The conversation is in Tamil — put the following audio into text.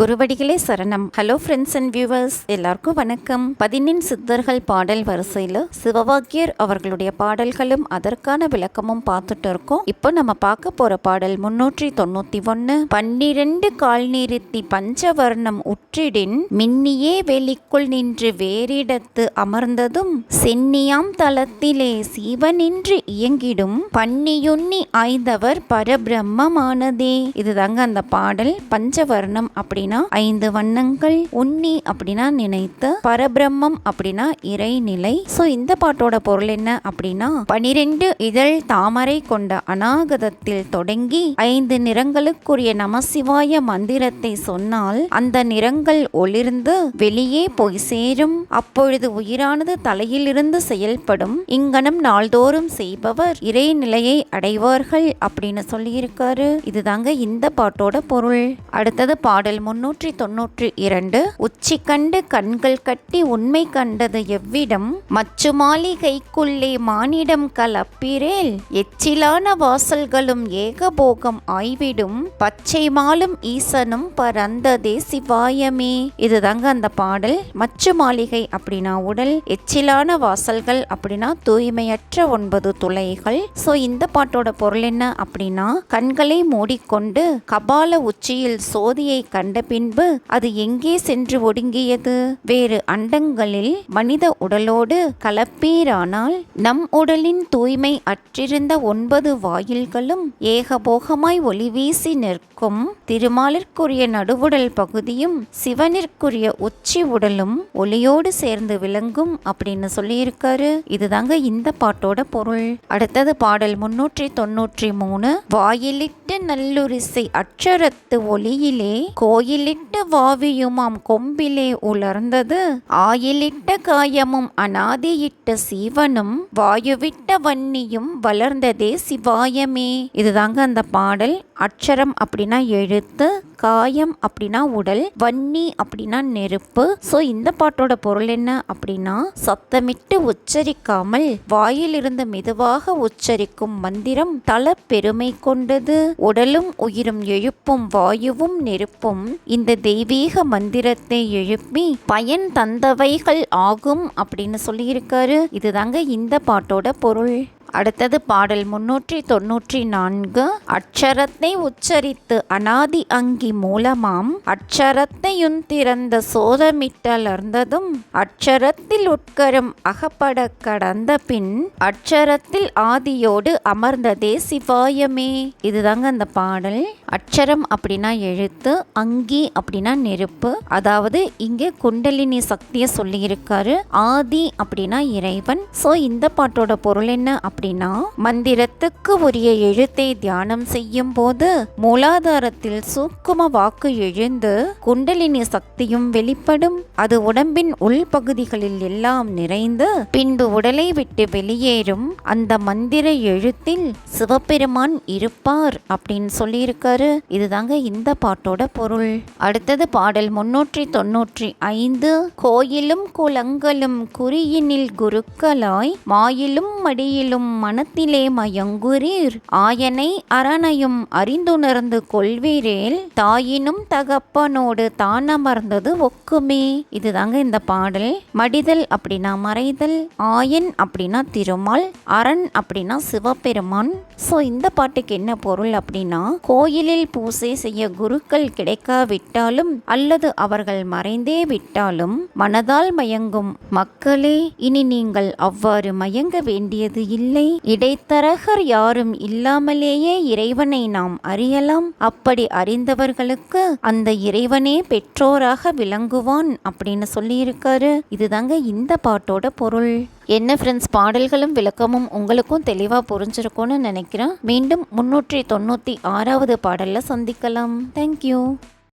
குருவடிகளே சரணம். ஹலோ ஃப்ரெண்ட்ஸ் அண்ட் வியூவர்ஸ் எல்லாருக்கும் வணக்கம். பதினெண் சித்தர்கள் பாடல் வரிசையில் சிவவாக்கியர் அவர்களுடைய பாடல்களும் அதற்கான விளக்கமும் பார்த்துட்டு இருக்கோம். இப்போ நம்ம பார்க்க போற பாடல் முன்னூற்றி தொண்ணூத்தி ஒன்னு. பன்னிரண்டு கால் நிறுத்தி பஞ்சவர்ணம் உற்றிடின் மின்னியே வெளிக்குள் நின்று வேறிடத்து அமர்ந்ததும் சென்னியாம் தளத்திலே சிவனின்று இயங்கிடும் பன்னியுன்னி ஆய்ந்தவர் பரபிரம்மமானதே. இதுதாங்க அந்த பாடல் பஞ்சவர்ணம் அப்படின்னு அப்படின்னா ஐந்து வண்ணங்கள் உன்னி அப்படின்னா நினைத்த பரபிரம்மம் அப்படின்னா இறைநிலை. ஸோ இந்த பாட்டோட பொருள் என்ன அப்படின்னா பனிரெண்டு இதழ் தாமரை கொண்ட அநாகதத்தில் தொடங்கி ஐந்து நிறங்களுக்குரிய நமசிவாய மந்திரத்தை சொன்னால் அந்த நிறங்கள் ஒளிர்ந்து வெளியே போய் சேரும். அப்பொழுது உயிரானது தலையிலிருந்து செயல்படும். இங்கனம் நாள்தோறும் செய்பவர் இறைநிலையை அடைவார்கள் அப்படின்னு சொல்லியிருக்காரு. இதுதாங்க இந்த பாட்டோட பொருள். அடுத்தது பாடல் முன் முன்னூற்றி தொன்னூற்றி இரண்டு. உச்சி கண்டு கண்கள் கட்டி உண்மை கண்டது எவ்விடம்? மச்சு மாளிகைக்குள்ளே மானிடம் கலப்பிரேல் எச்சிலான வாசல்களும் ஏகபோகம் ஆய்விடும். பச்சை மாலும் ஈசனும் பரந்ததே சிவாயமே. இதுதாங்க அந்த பாடல். மச்சு மாளிகை அப்படின்னா உடல் எச்சிலான வாசல்கள் அப்படின்னா தூய்மையற்ற ஒன்பது துளைகள். சோ இந்த பாட்டோட பொருள் என்ன அப்படின்னா கண்களை மூடிக்கொண்டு கபால உச்சியில் சோதியை கண்டு பின்பு அது எங்கே சென்று ஒடுங்கியது? வேறு அண்டங்களில் மனித உடலோடு கலப்பீரானால் நம் உடலின் தூய்மை அற்றிருந்த ஒன்பது வாயில்களும் ஏகபோகமாய் ஒளி வீசி நிற்கும். திருமாலிற்குரிய நடுவுடல் பகுதியும் சிவனிற்குரிய உச்சி உடலும் ஒளியோடு சேர்ந்து விளங்கும் அப்படின்னு சொல்லியிருக்காரு. இதுதாங்க இந்த பாட்டோட பொருள். அடுத்தது பாடல் முன்னூற்றி தொன்னூற்றி மூணு. வாயிலிட்டு நல்லுரிசை அட்சரத்து ஒளியிலே கோயில் ஆயிலிட்ட வாவியுமாம் கொம்பிலே உலர்ந்தது. ஆயிலிட்ட காயமும் அனாதியிட்ட சீவனும் வாயுவிட்ட வன்னியும் வளர்ந்ததே சிவாயமே. இதுதாங்க அந்த பாடல். அட்சரம் அப்படின்னா எழுத்து காயம் அப்படின்னா உடல் வன்னி அப்படின்னா நெருப்பு. ஸோ இந்த பாட்டோட பொருள் என்ன அப்படின்னா சத்தமிட்டு உச்சரிக்காமல் வாயிலிருந்து மெதுவாக உச்சரிக்கும் மந்திரம் தல பெருமை கொண்டது. உடலும் உயிரும் எழுப்பும் வாயுவும் நெருப்பும் இந்த தெய்வீக மந்திரத்தை எழுப்பி பயன் தந்தவைகள் ஆகும் அப்படின்னு சொல்லியிருக்காரு. இதுதாங்க இந்த பாட்டோட பொருள். அடுத்தது பாடல் முன்னூற்றி தொன்னூற்றி நான்கு. அட்சரத்தை உச்சரித்து அனாதி அங்கி மூலமாம். அட்சரத்தையுன் திறந்த சோதமிட்டலர்ந்ததும் அட்சரத்தில் உட்கரம் அகப்பட கடந்த பின் அட்சரத்தில் ஆதியோடு அமர்ந்ததே சிவாயமே. இதுதாங்க அந்த பாடல். அட்சரம் அப்படின்னா எழுத்து அங்கி அப்படின்னா நெருப்பு. அதாவது இங்கே குண்டலினி சக்தியை சொல்லியிருக்காரு. ஆதி அப்படின்னா இறைவன். ஸோ இந்த பாட்டோட பொருள் என்ன அப்படின்னா மந்திரத்துக்கு உரிய எழுத்தை தியானம் செய்யும் போது மூலாதாரத்தில் சூக்கும வாக்கு எழுந்து குண்டலினி சக்தியும் வெளிப்படும். அது உடம்பின் உள்பகுதிகளில் எல்லாம் நிறைந்து பின்பு உடலை விட்டு வெளியேறும். அந்த மந்திர எழுத்தில் சிவபெருமான் இருப்பார் அப்படின்னு சொல்லியிருக்காரு. இதுதாங்க இந்த பாட்டோட பொருள். அடுத்தது பாடல் முன்னூற்றி தொன்னூற்றி ஐந்து. கோயிலும் குளங்களும் குறியினில் குருக்களாய் மாயிலும் மடியிலும் மனத்திலே மயங்குறீர் ஆயனை அரணையும் அறிந்துணர்ந்து கொள்வீரேல். தாயினும் தகப்பனோடு தான் அமர்ந்தது ஒக்குமே. இதுதாங்க இந்த பாடல். மடிதல் அப்படின்னா மறைதல் ஆயன் அப்படின்னா திருமால் அரண் அப்படின்னா சிவபெருமான். ஸோ இந்த பாட்டுக்கு என்ன பொருள் அப்படின்னா கோயிலில் பூசை செய்ய குருக்கள் கிடைக்காவிட்டாலும் அல்லது அவர்கள் மறைந்தே விட்டாலும் மனதால் மயங்கும் மக்களே இனி நீங்கள் அவ்வாறு மயங்க வேண்டியது இல்லை. இல்லை இடைத்தரகர் யாரும் இல்லாமலேயே இறைவனை நாம் அறியலாம். அப்படி அறிந்தவர்களுக்கு அந்த இறைவனே பெற்றோராக விளங்குவான் அப்படின்னு சொல்லியிருக்காரு. இதுதாங்க இந்த பாட்டோட பொருள். என்ன ஃப்ரெண்ட்ஸ் பாடல்களும் விளக்கமும் உங்களுக்கும் தெளிவாக புரிஞ்சிருக்கும்னு நினைக்கிறேன். மீண்டும் முன்னூற்றி தொண்ணூற்றி ஆறாவது பாடலில் சந்திக்கலாம். தேங்க்யூ